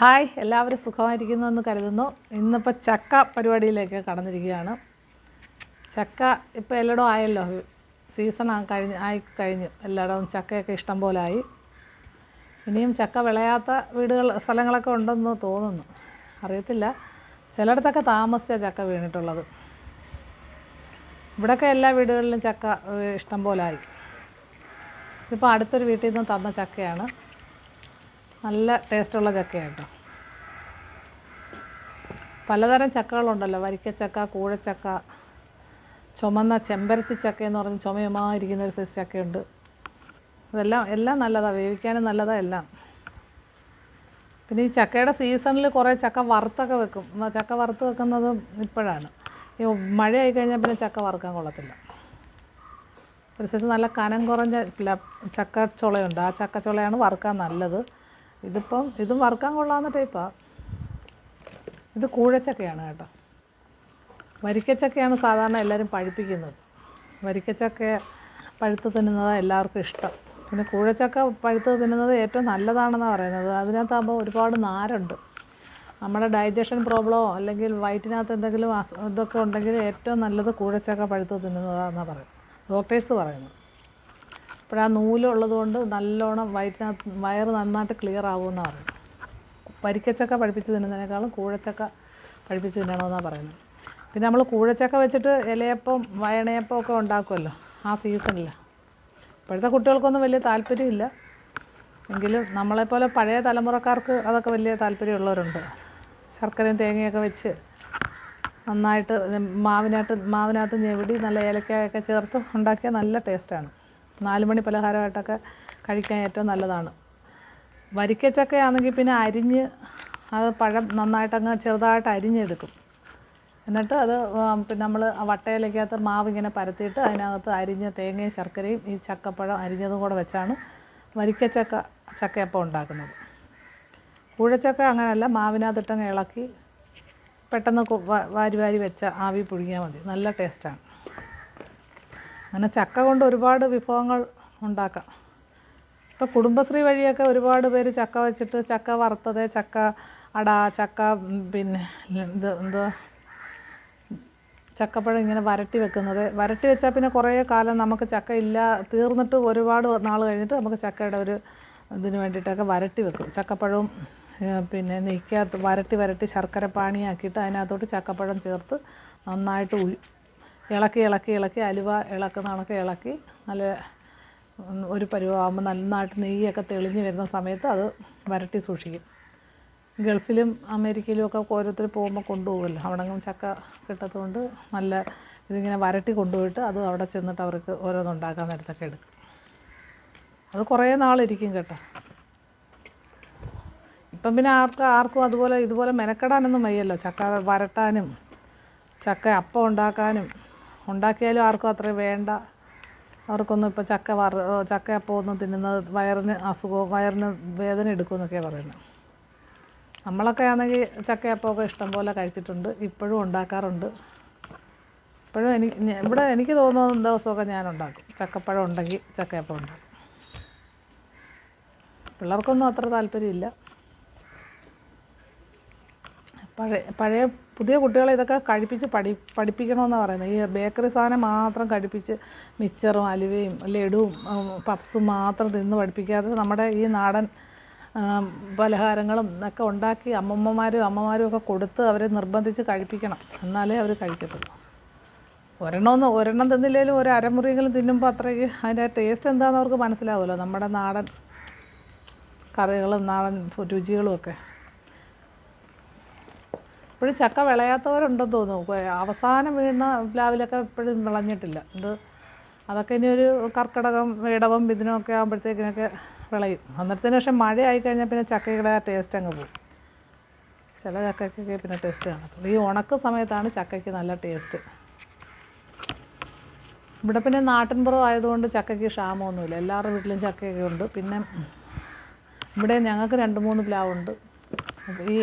Hi എല്ലാവരും സുഖമായിരിക്കുന്നു എന്ന് കരുതുന്നു. ഇന്നിപ്പോൾ ചക്ക പരിപാടിയിലേക്ക് കടന്നിരിക്കുകയാണ്. ചക്ക ഇപ്പോൾ എല്ലായിടും ആയല്ലോ. സീസൺ കഴിഞ്ഞ് ആയി കഴിഞ്ഞു. എല്ലായിടവും ചക്കയൊക്കെ ഇഷ്ടം പോലെ ആയി. ഇനിയും ചക്ക വിളയാത്ത വീടുകൾ സ്ഥലങ്ങളൊക്കെ ഉണ്ടെന്ന് തോന്നുന്നു. അറിയത്തില്ല. ചിലയിടത്തൊക്കെ താമസിച്ച ചക്ക വീണിട്ടുള്ളത്. ഇവിടെയൊക്കെ എല്ലാ വീടുകളിലും ചക്ക ഇഷ്ടം പോലെ ആയി. ഇപ്പോൾ അടുത്തൊരു വീട്ടിൽ നിന്ന് തന്ന ചക്കയാണ്. നല്ല ടേസ്റ്റുള്ള ചക്കയാണ് പലതരം ചക്കകളുണ്ടല്ലോ. വരിക്കച്ചക്ക കൂഴച്ചക്ക ചുമന്ന ചെമ്പരത്തി ചക്ക എന്ന് പറഞ്ഞ് ചുമയുമായിരിക്കുന്ന ഒരു സൈസ് ചക്കയുണ്ട്. അതെല്ലാം എല്ലാം നല്ലതാണ് വേവിക്കാനും നല്ലതാണ് എല്ലാം. പിന്നെ ഈ ചക്കയുടെ സീസണിൽ കുറേ ചക്ക വറുത്തൊക്കെ വെക്കും. ചക്ക വറുത്ത് വെക്കുന്നതും ഇപ്പോഴാണ്. ഈ മഴയായി കഴിഞ്ഞാൽ പിന്നെ ചക്ക വറുക്കാൻ കൊള്ളത്തില്ല. ഒരു സൈസ് നല്ല കനം കുറഞ്ഞ ചക്ക ചക്കച്ചുളയുണ്ട്. ആ ചക്കച്ചുളയാണ് വറുക്കാൻ നല്ലത്. ഇതിപ്പം ഇതും വറുക്കാൻ കൊള്ളാവുന്ന ടൈപ്പാണ് ഇത് കൂഴച്ചക്കയാണ് കേട്ടോ. വരിക്കച്ചക്കയാണ് സാധാരണ എല്ലാവരും പഴുപ്പിക്കുന്നത്. വരിക്കച്ചക്ക പഴുത്ത് തിന്നുന്നതാണ് എല്ലാവർക്കും ഇഷ്ടം. പിന്നെ കൂഴച്ചക്ക പഴുത്ത് തിന്നുന്നത് ഏറ്റവും നല്ലതാണെന്നാണ് പറയുന്നത്. അതിനകത്താകുമ്പോൾ ഒരുപാട് നാരുണ്ട്. നമ്മുടെ ഡൈജഷൻ പ്രോബ്ലമോ അല്ലെങ്കിൽ വയറ്റിനകത്ത് എന്തെങ്കിലും ഇതൊക്കെ ഉണ്ടെങ്കിൽ ഏറ്റവും നല്ലത് കൂഴച്ചക്ക പഴുത്ത് തിന്നുന്നതാണെന്നാണ് പറയുന്നത്. ഡോക്ടേഴ്സ് പറയുന്നത്. അപ്പോൾ ആ നൂലുള്ളത് കൊണ്ട് നല്ലോണം വയറ്റിനകത്ത് വയറ് നന്നായിട്ട് ക്ലിയർ ആവുമെന്നാണ് പറയുന്നത്. പരിക്കച്ചക്ക പഠിപ്പിച്ച് തിന്നുന്നതിനേക്കാളും കൂഴച്ചക്ക പഠിപ്പിച്ച് തിന്നണമെന്നാണ് പറയുന്നത്. പിന്നെ നമ്മൾ കൂഴച്ചക്ക വെച്ചിട്ട് ഇലയപ്പം വയണയപ്പം ഒക്കെ ഉണ്ടാക്കുമല്ലോ ആ സീസണിൽ ഇപ്പോഴത്തെ കുട്ടികൾക്കൊന്നും വലിയ താല്പര്യമില്ല. എങ്കിലും നമ്മളെപ്പോലെ പഴയ തലമുറക്കാർക്ക് അതൊക്കെ വലിയ താല്പര്യമുള്ളവരുണ്ട്. ശർക്കരയും തേങ്ങയൊക്കെ വെച്ച് നന്നായിട്ട് മാവിനകത്ത് മാവിനകത്ത് ഞെവിടി നല്ല ഏലക്കായൊക്കെ ചേർത്ത് ഉണ്ടാക്കിയാൽ നല്ല ടേസ്റ്റാണ് നാല് മണി പലഹാരമായിട്ടൊക്കെ കഴിക്കാൻ ഏറ്റവും നല്ലതാണ്. വരിക്കച്ചക്കയാണെങ്കിൽ പിന്നെ അരിഞ്ഞ് അത് പഴം നന്നായിട്ടങ്ങ് ചെറുതായിട്ട് അരിഞ്ഞെടുക്കും. എന്നിട്ട് അത് പിന്നെ നമ്മൾ വട്ടയിലേക്കകത്ത് മാവ് ഇങ്ങനെ പരത്തിയിട്ട് അതിനകത്ത് അരിഞ്ഞ തേങ്ങയും ശർക്കരയും ഈ ചക്കപ്പഴം അരിഞ്ഞതും കൂടെ വെച്ചാണ് വരിക്കച്ചക്ക ചക്കയപ്പം ഉണ്ടാക്കുന്നത്. കൂഴച്ചക്ക അങ്ങനെയല്ല മാവിനകത്തിട്ടങ്ങ് ഇളക്കി പെട്ടെന്ന് വാരി വാരി വെച്ച ആവി പുഴുങ്ങിയാൽ മതി. നല്ല ടേസ്റ്റാണ്. അങ്ങനെ ചക്ക കൊണ്ട് ഒരുപാട് വിഭവങ്ങൾ ഉണ്ടാക്കാം. ഇപ്പോൾ കുടുംബശ്രീ വഴിയൊക്കെ ഒരുപാട് പേര് ചക്ക വെച്ചിട്ട് ചക്ക വറുത്തത് ചക്ക അട ചക്ക പിന്നെ ഇത് എന്തോ ചക്കപ്പഴം ഇങ്ങനെ വരട്ടി വെക്കുന്നത്. വരട്ടി വെച്ചാൽ പിന്നെ കുറേ കാലം നമുക്ക് ചക്ക ഇല്ല തീർന്നിട്ട് ഒരുപാട് നാൾ കഴിഞ്ഞിട്ട് നമുക്ക് ചക്കയുടെ ഒരു ഇതിന് വേണ്ടിയിട്ടൊക്കെ വരട്ടി വെക്കും. ചക്കപ്പഴവും പിന്നെ നെയ്ക്കകത്ത് വരട്ടി വരട്ടി ശർക്കര പാണിയാക്കിയിട്ട് അതിനകത്തോട്ട് ചക്കപ്പഴം ചേർത്ത് നന്നായിട്ട് ഇളക്കി ഇളക്കി ഇളക്കി അലുവ ഇളക്കുന്ന കണക്ക് ഇളക്കി നല്ല ഒരു പരുവമാകുമ്പോൾ നന്നായിട്ട് നെയ്യൊക്കെ തെളിഞ്ഞ് വരുന്ന സമയത്ത് അത് വരട്ടി സൂക്ഷിക്കും. ഗൾഫിലും അമേരിക്കയിലും ഒക്കെ ഓരോരുത്തർ പോകുമ്പോൾ കൊണ്ടുപോകുമല്ലോ. അവിടെ ചക്ക കിട്ടത്തുകൊണ്ട് നല്ല ഇതിങ്ങനെ വരട്ടി കൊണ്ടുപോയിട്ട് അത് അവിടെ ചെന്നിട്ട് അവർക്ക് ഓരോന്നുണ്ടാക്കാൻ നേരത്തൊക്കെ എടുക്കും. അത് കുറേ നാളിരിക്കും കേട്ടോ. ഇപ്പം പിന്നെ ആർക്കും ആർക്കും അതുപോലെ ഇതുപോലെ മെനക്കെടാനൊന്നും വയ്യല്ലോ. ചക്ക വരട്ടാനും ചക്ക അപ്പം ഉണ്ടാക്കാനും ഉണ്ടാക്കിയാലും ആർക്കും അത്രയും വേണ്ട. അവർക്കൊന്നും ഇപ്പോൾ ചക്ക വറ ചക്ക അപ്പോൾ ഒന്നും തിന്നുന്നത് വയറിന് അസുഖവും വയറിന് വേദന എടുക്കുമെന്നൊക്കെയാണ് പറയുന്നത്. നമ്മളൊക്കെ ആണെങ്കിൽ ചക്കയപ്പമൊക്കെ ഇഷ്ടം പോലെ കഴിച്ചിട്ടുണ്ട് ഇപ്പോഴും ഉണ്ടാക്കാറുണ്ട്. ഇപ്പോഴും എനിക്ക് ഇവിടെ എനിക്ക് തോന്നുന്ന ദിവസമൊക്കെ ഞാൻ ഉണ്ടാക്കും. ചക്കപ്പഴം ഉണ്ടെങ്കിൽ ചക്കയപ്പം ഉണ്ടാക്കും. പിള്ളേർക്കൊന്നും അത്ര താല്പര്യമില്ല. പഴയ പഴയ പുതിയ കുട്ടികളെ ഇതൊക്കെ കഴിപ്പിച്ച് പഠി പഠിപ്പിക്കണമെന്നാണ് പറയുന്നത് ഈ ബേക്കറി സാധനം മാത്രം കഴിപ്പിച്ച് മിച്ചറും അലുവയും ലഡുവും പപ്സും മാത്രം തിന്ന് പഠിപ്പിക്കാതെ നമ്മുടെ ഈ നാടൻ പലഹാരങ്ങളും ഒക്കെ ഉണ്ടാക്കി അമ്മമ്മമാരും അമ്മമാരും ഒക്കെ കൊടുത്ത് അവരെ നിർബന്ധിച്ച് കഴിപ്പിക്കണം. എന്നാലേ അവർ കഴിക്കത്തുള്ളൂ. ഒരെണ്ണം ഒരെണ്ണം തിന്നില്ലെങ്കിലും ഒരു അരമുറിയെങ്കിലും തിന്നുമ്പോൾ അത്രയ്ക്ക് അതിന്റെ ടേസ്റ്റ് എന്താണെന്ന് അവർക്ക് മനസ്സിലാവുമല്ലോ നമ്മുടെ നാടൻ കറികളും നാടൻ രുചികളും ഒക്കെ. ഇപ്പോഴും ചക്ക വിളയാത്തവരുണ്ടെന്ന് തോന്നുന്നു. അവസാനം വീണ പ്ലാവിലൊക്കെ ഇപ്പോഴും വിളഞ്ഞിട്ടില്ല. ഇത് അതൊക്കെ ഇനി ഒരു കർക്കിടകം ഇടവം ഇതിനൊക്കെ ആകുമ്പോഴത്തേക്കിനൊക്കെ വിളയും. അന്നേരത്തിന് പക്ഷേ മഴ ആയിക്കഴിഞ്ഞാൽ പിന്നെ ചക്കയുടെ ടേസ്റ്റ് അങ്ങ് പോകും ചില ചക്കയ്ക്കൊക്കെ പിന്നെ ടേസ്റ്റ് കാണത്തുള്ളൂ ഈ ഉണക്ക സമയത്താണ് ചക്കയ്ക്ക് നല്ല ടേസ്റ്റ് ഇവിടെ പിന്നെ നാട്ടിൻപുറം ആയതുകൊണ്ട് ചക്കയ്ക്ക് ക്ഷാമമൊന്നുമില്ല. എല്ലാവരുടെ വീട്ടിലും ചക്കയൊക്കെ ഉണ്ട്. പിന്നെ ഇവിടെ ഞങ്ങൾക്ക് രണ്ട് മൂന്ന് പ്ലാവുണ്ട്. ഈ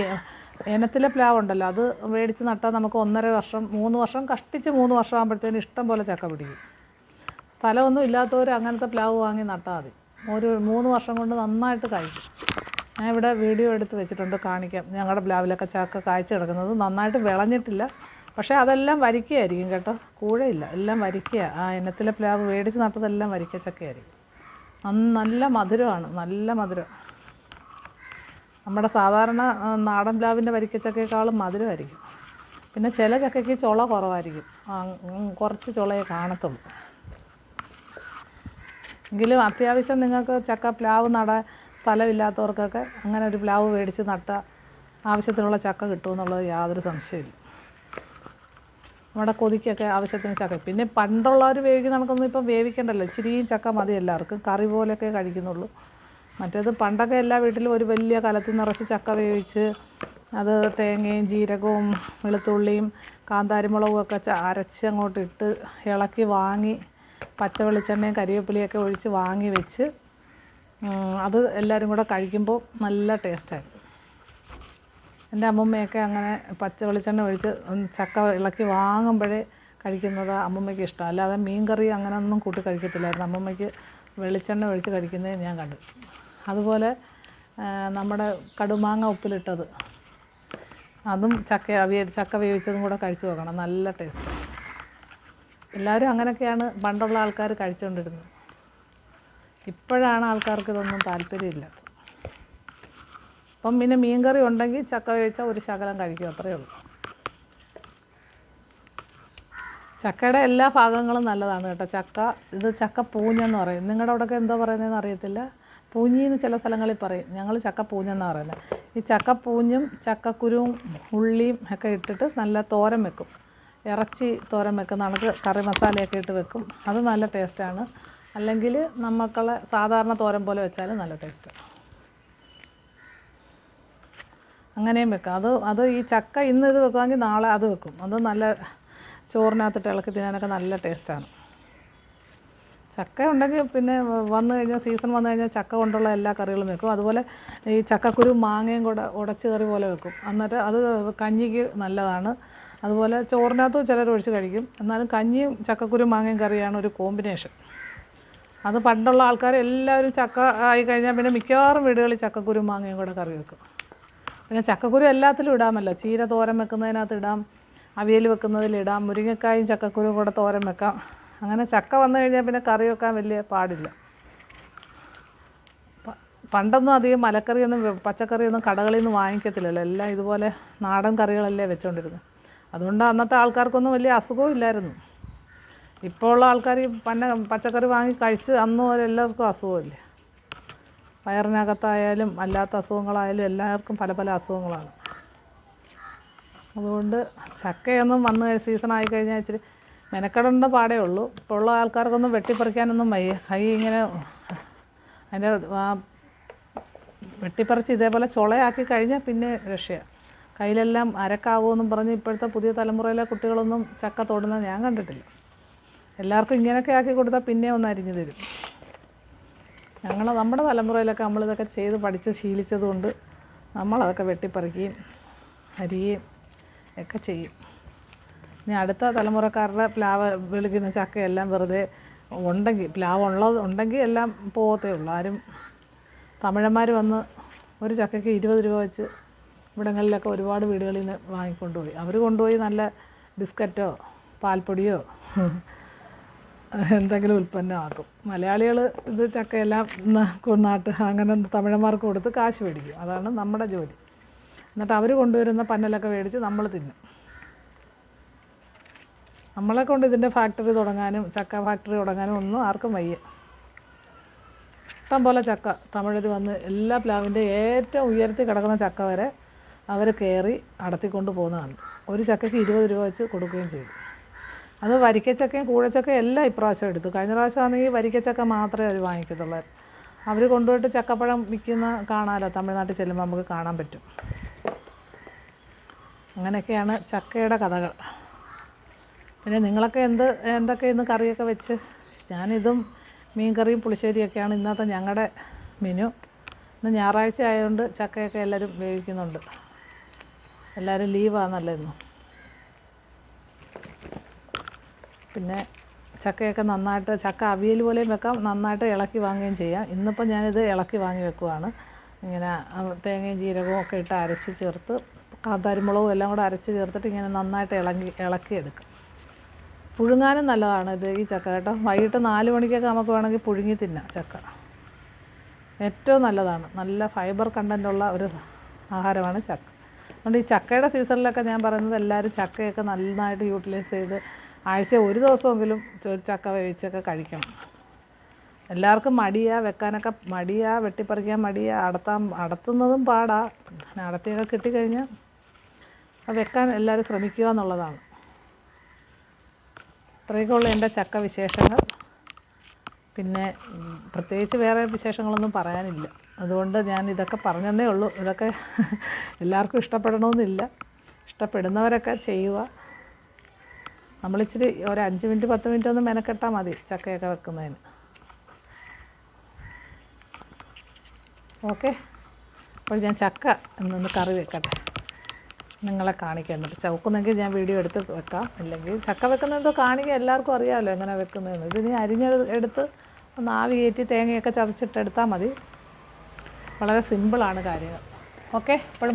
ഇനത്തിലെ പ്ലാവ് ഉണ്ടല്ലോ അത് മേടിച്ച് നട്ടാൽ നമുക്ക് ഒന്നര വർഷം മൂന്ന് വർഷം കഷ്ടിച്ച് മൂന്ന് വർഷം ആകുമ്പോഴത്തേന് ഇഷ്ടം പോലെ ചക്ക പിടിക്കും. സ്ഥലമൊന്നും ഇല്ലാത്തവർ അങ്ങനത്തെ പ്ലാവ് വാങ്ങി നട്ടാൽ മതി. ഒരു മൂന്ന് വർഷം കൊണ്ട് നന്നായിട്ട് കായ്ക്കും. ഞാൻ ഇവിടെ വീഡിയോ എടുത്ത് വെച്ചിട്ടുണ്ട് കാണിക്കാം. ഞങ്ങളുടെ പ്ലാവിലൊക്കെ ചക്ക കായ്ച്ചു കിടക്കുന്നത് നന്നായിട്ട് വിളഞ്ഞിട്ടില്ല. പക്ഷേ അതെല്ലാം വരിക്കയായിരിക്കും കേട്ടോ. കൂഴയില്ല. എല്ലാം വരിക്കുക ആ ഇനത്തിലെ പ്ലാവ് മേടിച്ച് നട്ടതെല്ലാം വരിക്ക ചക്കയായിരിക്കും. നല്ല മധുരമാണ്. നല്ല മധുരം. നമ്മുടെ സാധാരണ നാടൻ പ്ലാവിന്റെ വരിക്കച്ചക്കയേക്കാളും മധുരമായിരിക്കും. പിന്നെ ചില ചക്കയ്ക്ക് ചുള കുറവായിരിക്കും. കുറച്ച് ചുളയെ കാണത്തുള്ളൂ. എങ്കിലും അത്യാവശ്യം നിങ്ങൾക്ക് ചക്ക പ്ലാവ് നട സ്ഥലമില്ലാത്തവർക്കൊക്കെ അങ്ങനെ ഒരു പ്ലാവ് മേടിച്ച് നട്ട ആവശ്യത്തിനുള്ള ചക്ക കിട്ടുമെന്നുള്ളത് യാതൊരു സംശയമില്ല നമ്മുടെ കൊതിക്കൊക്കെ ആവശ്യത്തിന് ചക്ക പിന്നെ പണ്ടുള്ളവർ വേവിക്കുന്ന നമുക്കൊന്നും ഇപ്പം വേവിക്കേണ്ടല്ലോ. ഇച്ചിരിയും ചക്ക മതി എല്ലാവർക്കും. കറി പോലെയൊക്കെ കഴിക്കുന്നുള്ളൂ. മറ്റേത് പണ്ടൊക്കെ എല്ലാ വീട്ടിലും ഒരു വലിയ കലത്തിൽ നിറച്ച് ചക്ക വേവിച്ച് അത് തേങ്ങയും ജീരകവും വെളുത്തുള്ളിയും കാന്താരിമുളകും ഒക്കെ അരച്ച് അങ്ങോട്ട് ഇട്ട് ഇളക്കി വാങ്ങി പച്ച വെളിച്ചെണ്ണയും കരിവേപ്പിലയൊക്കെ ഒഴിച്ച് വാങ്ങി വെച്ച് അത് എല്ലാവരും കൂടെ കഴിക്കുമ്പോൾ നല്ല ടേസ്റ്റായി. എന്റെ അമ്മമ്മയൊക്കെ അങ്ങനെ പച്ച വെളിച്ചെണ്ണ ഒഴിച്ച് ചക്ക ഇളക്കി വാങ്ങുമ്പോഴേ കഴിക്കുന്നത് അമ്മമ്മയ്ക്ക് ഇഷ്ടം. അല്ലാതെ മീൻ കറി അങ്ങനെ ഒന്നും കൂട്ടി കഴിക്കത്തില്ലായിരുന്നു. അമ്മമ്മയ്ക്ക് വെളിച്ചെണ്ണ ഒഴിച്ച് കഴിക്കുന്നത് ഞാൻ കണ്ടു. അതുപോലെ നമ്മുടെ കടുമാങ്ങ ഉപ്പിലിട്ടത്. അതും ചക്ക അവിയ ചക്ക വേവിച്ചതും കൂടെ കഴിച്ചു നോക്കണം. നല്ല ടേസ്റ്റ് എല്ലാവരും അങ്ങനെയൊക്കെയാണ് പണ്ടുള്ള ആൾക്കാർ കഴിച്ചുകൊണ്ടിരുന്നത് ഇപ്പോഴാണ് ആൾക്കാർക്ക് ഇതൊന്നും താല്പര്യമില്ലാത്തത് അപ്പം പിന്നെ മീൻകറി ഉണ്ടെങ്കിൽ ചക്ക വേവിച്ചാൽ ഒരു ശകലം കഴിക്കും അത്രയേ ഉള്ളൂ. ചക്കയുടെ എല്ലാ ഭാഗങ്ങളും നല്ലതാണ് കേട്ടോ. ചക്ക ഇത് ചക്ക പൂഞ്ഞെന്ന് പറയും. നിങ്ങളുടെ അവിടെയൊക്കെ എന്താ പറയുന്നതെന്ന് അറിയത്തില്ല? പൂഞ്ഞിന്ന് ചില സ്ഥലങ്ങളിൽ പറയും. ഞങ്ങൾ ചക്ക പൂഞ്ഞെന്നാണ് പറയുന്നത് ഈ ചക്ക പൂഞ്ഞും ചക്കക്കുരുവും ഉള്ളിയും ഒക്കെ ഇട്ടിട്ട് നല്ല തോരൻ വെക്കും. ഇറച്ചി തോരൻ വെക്കും. നമുക്ക് കറി മസാലയൊക്കെ ഇട്ട് വെക്കും. അത് നല്ല ടേസ്റ്റാണ്. അല്ലെങ്കിൽ നമുക്കുള്ള സാധാരണ തോരൻ പോലെ വെച്ചാലും നല്ല ടേസ്റ്റ്. അങ്ങനെയും വെക്കാം. അത് അത് ഈ ചക്ക ഇന്ന് ഇത് വെക്കുമെങ്കിൽ നാളെ അത് വെക്കും. അത് നല്ല ചോറിനകത്തിട്ട് ഇളക്കി തിന്നാനൊക്കെ നല്ല ടേസ്റ്റാണ്. ചക്ക ഉണ്ടെങ്കിൽ പിന്നെ വന്നു കഴിഞ്ഞാൽ സീസൺ വന്നു കഴിഞ്ഞാൽ ചക്ക കൊണ്ടുള്ള എല്ലാ കറികളും വെക്കും. അതുപോലെ ഈ ചക്കക്കുരു മാങ്ങയും കൂടെ ഉടച്ച് കറി പോലെ വെക്കും. എന്നിട്ട് അത് കഞ്ഞിക്ക് നല്ലതാണ്. അതുപോലെ ചോറിനകത്തും ചിലർ ഒഴിച്ച് കഴിക്കും. എന്നാലും കഞ്ഞിയും ചക്കക്കുരു മാങ്ങയും കറിയാണ് ഒരു കോമ്പിനേഷൻ അത് പണ്ടുള്ള ആൾക്കാർ എല്ലാവരും ചക്ക ആയി കഴിഞ്ഞാൽ പിന്നെ മിക്കവാറും വീടുകളിൽ ചക്കക്കുരു മാങ്ങയും കൂടെ കറി വെക്കും. പിന്നെ ചക്കക്കുരു എല്ലാത്തിലും ഇടാമല്ലോ. ചീര തോരൻ വെക്കുന്നതിനകത്ത് ഇടാം. അവിയൽ വെക്കുന്നതിൽ ഇടാം. മുരിങ്ങക്കായും ചക്കക്കുരു കൂടെ തോരൻ വെക്കാം. അങ്ങനെ ചക്ക വന്നു കഴിഞ്ഞാൽ പിന്നെ കറി വെക്കാൻ വലിയ പാടില്ല. പണ്ടൊന്നും അധികം മലക്കറിയൊന്നും പച്ചക്കറിയൊന്നും കടകളിൽ നിന്ന് വാങ്ങിക്കത്തില്ലല്ലോ. എല്ലാം ഇതുപോലെ നാടൻ കറികളല്ലേ വെച്ചുകൊണ്ടിരുന്നത് അതുകൊണ്ട് അന്നത്തെ ആൾക്കാർക്കൊന്നും വലിയ അസുഖവും ഇല്ലായിരുന്നു. ഇപ്പോൾ ഉള്ള ആൾക്കാർ പന്ന പച്ചക്കറി വാങ്ങി കഴിച്ച് അന്ന് പോലെ എല്ലാവർക്കും അസുഖമില്ലേ. വയറിനകത്തായാലും അല്ലാത്ത അസുഖങ്ങളായാലും എല്ലാവർക്കും പല പല അസുഖങ്ങളാണ്. അതുകൊണ്ട് ചക്കയൊന്നും വന്ന് സീസൺ ആയി കഴിഞ്ഞാൽ ഇച്ചിരി മെനക്കെടേണ്ട പാടേ ഉള്ളൂ. ഇപ്പോൾ ഉള്ള ആൾക്കാർക്കൊന്നും വെട്ടിപ്പറിക്കാനൊന്നും വയ്യ. കൈ ഇങ്ങനെ അതിന്റെ വെട്ടിപ്പറിച്ച് ഇതേപോലെ ചുളയാക്കി കഴിഞ്ഞാൽ പിന്നെ രക്ഷയാണ് കയ്യിലെല്ലാം അരക്കാവുമെന്നും പറഞ്ഞ് ഇപ്പോഴത്തെ പുതിയ തലമുറയിലെ കുട്ടികളൊന്നും ചക്ക തോടുന്നത് ഞാൻ കണ്ടിട്ടില്ല. എല്ലാവർക്കും ഇങ്ങനെയൊക്കെ ആക്കി കൊടുത്താൽ പിന്നെ ഒന്ന് അരിഞ്ഞു തരും. ഞങ്ങൾ നമ്മുടെ തലമുറയിലൊക്കെ നമ്മളിതൊക്കെ ചെയ്ത് പഠിച്ച് ശീലിച്ചതുകൊണ്ട് നമ്മളതൊക്കെ വെട്ടിപ്പറിക്കുകയും അരിയുകയും ഒക്കെ ചെയ്യും. ഇനി അടുത്ത തലമുറക്കാരുടെ പ്ലാവ് വിളിക്കുന്ന ചക്കയെല്ലാം വെറുതെ ഉണ്ടെങ്കിൽ പ്ലാവ് ഉള്ളത് ഉണ്ടെങ്കിൽ എല്ലാം പോകത്തേ ഉള്ളൂ. ആരും തമിഴന്മാർ വന്ന് ഒരു ചക്കയ്ക്ക് ഇരുപത് രൂപ വെച്ച് ഇവിടങ്ങളിലൊക്കെ ഒരുപാട് വീടുകളിൽ നിന്ന് വാങ്ങിക്കൊണ്ടുപോയി. അവർ കൊണ്ടുപോയി നല്ല ബിസ്ക്കറ്റോ പാൽപ്പൊടിയോ എന്തെങ്കിലും ഉൽപ്പന്നമാക്കും മലയാളികൾ ഇത് ചക്കയെല്ലാം നാട്ട് അങ്ങനെ തമിഴന്മാർക്ക് കൊടുത്ത് കാശ് മേടിക്കും. അതാണ് നമ്മുടെ ജോലി. എന്നിട്ട് അവർ കൊണ്ടുവരുന്ന പന്നലൊക്കെ മേടിച്ച് നമ്മൾ തിന്നും. നമ്മളെ കൊണ്ട് ഇതിന്റെ ഫാക്ടറി തുടങ്ങാനും ചക്ക ഫാക്ടറി തുടങ്ങാനും ഒന്നും ആർക്കും വയ്യ. ഇഷ്ടം പോലെ ചക്ക തമിഴർ വന്ന് എല്ലാ പ്ലാവിന്റെ ഏറ്റവും ഉയരത്തിൽ കിടക്കുന്ന ചക്ക വരെ അവർ കയറി അടത്തിക്കൊണ്ട് പോകുന്നതാണ്. ഒരു ചക്കയ്ക്ക് ഇരുപത് രൂപ വെച്ച് കൊടുക്കുകയും ചെയ്തു. അത് വരിക്കച്ചക്കയും കൂഴച്ചക്കയും എല്ലാം ഇപ്രാവശ്യം എടുത്തു. കഴിഞ്ഞ പ്രാവശ്യം ആണെങ്കിൽ വരിക്കച്ചക്ക മാത്രമേ അവർ വാങ്ങിക്കത്തുള്ളൂ. അവർ കൊണ്ടുപോയിട്ട് ചക്കപ്പഴം വിൽക്കുന്ന കാണാമല്ലോ തമിഴ്നാട്ടിൽ ചെല്ലുമ്പോൾ നമുക്ക് കാണാൻ പറ്റും. അങ്ങനെയൊക്കെയാണ് ചക്കയുടെ കഥകൾ. പിന്നെ നിങ്ങളൊക്കെ എന്ത് എന്തൊക്കെ ഇന്ന് കറിയൊക്കെ വെച്ച്? ഞാനിതും മീൻ കറിയും പുളിശ്ശേരിയൊക്കെയാണ് ഇന്നത്തെ ഞങ്ങളുടെ മെനു. ഇന്ന് ഞായറാഴ്ച ആയതുകൊണ്ട് ചക്കയൊക്കെ എല്ലാവരും വേവിക്കുന്നുണ്ട്. എല്ലാവരും ലീവാണല്ലോ ഇന്ന് പിന്നെ ചക്കയൊക്കെ നന്നായിട്ട് ചക്ക അവിയൽ പോലെയും വെക്കാം നന്നായിട്ട് ഇളക്കി വാങ്ങുകയും ചെയ്യാം. ഇന്നിപ്പോൾ ഞാനിത് ഇളക്കി വാങ്ങി വെക്കുവാണ്. ഇങ്ങനെ തേങ്ങയും ജീരകവും ഒക്കെ ഇട്ട് അരച്ച് ചേർത്ത് കാന്താരിമുളകും എല്ലാം കൂടെ അരച്ച് ചേർത്തിട്ട് ഇങ്ങനെ നന്നായിട്ട് ഇളക്കി ഇളക്കിയെടുക്കും. പുഴുങ്ങാനും നല്ലതാണ് ഇത് ഈ ചക്ക കേട്ടോ. വൈകിട്ട് നാല് മണിക്കൊക്കെ നമുക്ക് വേണമെങ്കിൽ പുഴുങ്ങി തിന്നാം ചക്ക. ഏറ്റവും നല്ലതാണ്. നല്ല ഫൈബർ കണ്ടന്റുള്ള ഒരു ആഹാരമാണ് ചക്ക. അതുകൊണ്ട് ഈ ചക്കയുടെ സീസണിലൊക്കെ ഞാൻ പറയുന്നത് എല്ലാവരും ചക്കയൊക്കെ നന്നായിട്ട് യൂട്ടിലൈസ് ചെയ്ത് ആഴ്ച ഒരു ദിവസമെങ്കിലും ചക്ക വേവിച്ചൊക്കെ കഴിക്കണം. എല്ലാവർക്കും മടിയാ വെക്കാനൊക്കെ മടിയാ വെട്ടിപ്പറിക്കാൻ മടിയാ അടത്താൻ അടത്തുന്നതും പാടാ. അടത്തിയൊക്കെ കിട്ടിക്കഴിഞ്ഞാൽ വെക്കാൻ എല്ലാവരും ശ്രമിക്കുക എന്നുള്ളതാണ്. ഇത്രയൊക്കെ ഉള്ളു എന്റെ ചക്ക വിശേഷങ്ങൾ. പിന്നെ പ്രത്യേകിച്ച് വേറെ വിശേഷങ്ങളൊന്നും പറയാനില്ല. അതുകൊണ്ട് ഞാൻ ഇതൊക്കെ പറഞ്ഞതേ ഉള്ളൂ. ഇതൊക്കെ എല്ലാവർക്കും ഇഷ്ടപ്പെടണമെന്നില്ല. ഇഷ്ടപ്പെടുന്നവരൊക്കെ ചെയ്യുക. നമ്മളിച്ചിരി ഒരു അഞ്ച് മിനിറ്റ് പത്ത് മിനിറ്റ് ഒന്ന് മെനക്കെട്ടാൽ മതി ചക്കയൊക്കെ വെക്കുന്നതിന്. ഓക്കെ? അപ്പോൾ ഞാൻ ചക്ക എന്നൊന്ന് കറി വെക്കട്ടെ. നിങ്ങളെ കാണിക്കേണ്ടത്. ചവക്കുന്നെങ്കിൽ ഞാൻ വീഡിയോ എടുത്ത് വെക്കാം. അല്ലെങ്കിൽ ചക്ക വെക്കുന്നതോ കാണിക്കുക എല്ലാവർക്കും അറിയാമല്ലോ എങ്ങനെ വെക്കുന്നതെന്ന്. ഇത് ഇനി അരിഞ്ഞെടുത്ത് ഒന്ന് ആവി കയറ്റി തേങ്ങയൊക്കെ ചതച്ചിട്ടെടുത്താൽ മതി. വളരെ സിമ്പിളാണ് കാര്യങ്ങൾ. ഓക്കെ മറ്റ്